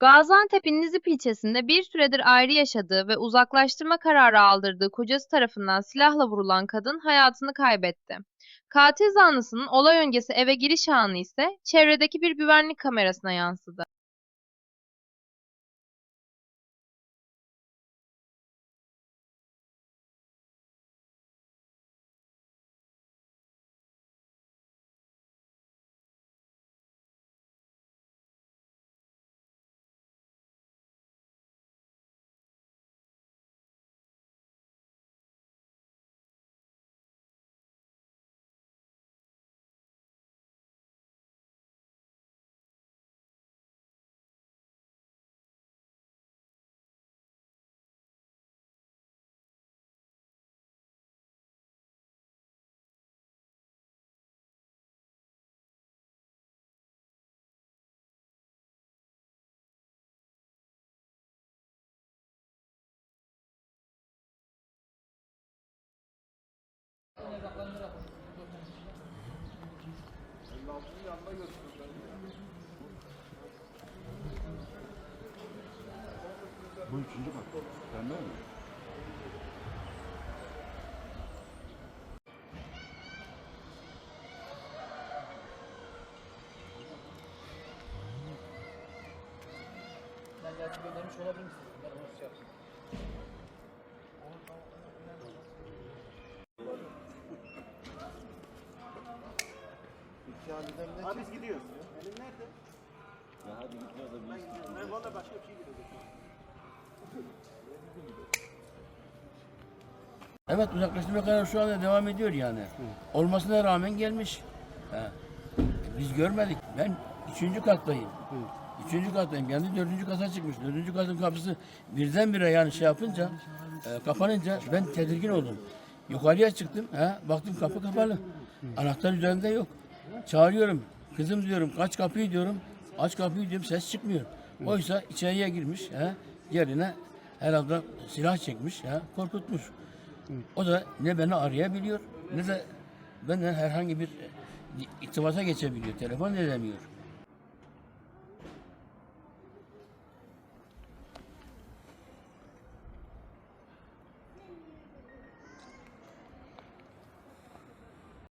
Gaziantep'in Nizip ilçesinde bir süredir ayrı yaşadığı ve uzaklaştırma kararı aldırdığı kocası tarafından silahla vurulan kadın hayatını kaybetti. Katil zanlısının olay öncesi eve giriş anı ise çevredeki bir güvenlik kamerasına yansıdı. Bu üçüncü kat. Pembe mi? Ben gerçi ödemiş olabilir misin? Ben onu şey yapayım. Abi biz gidiyoruz. Elim nerede? Ya hadi gitmiyoruz da Ben gidiyorum. Ben valla başka bir şey gidiyorum. Evet uzaklaştırma kararı şu anda devam ediyor yani. Olmasına rağmen gelmiş. Ha. Biz görmedik. Ben üçüncü kattayım. Üçüncü kattayım. Kendi dördüncü kata çıkmış. Dördüncü katın kapısı birdenbire yani şey yapınca, e, kapanınca ben tedirgin oldum. Yukarıya çıktım. Ha, baktım kapı kapalı. Anahtar üzerinde yok. Çağırıyorum. Kızım diyorum aç kapıyı diyorum. Aç kapıyı diyorum ses çıkmıyor. Oysa içeriye girmiş. Ha, yerine herhalde silah çekmiş. Ha, korkutmuş. O da ne beni arayabiliyor ne de benden herhangi bir irtibata geçebiliyor. Telefon edemiyor.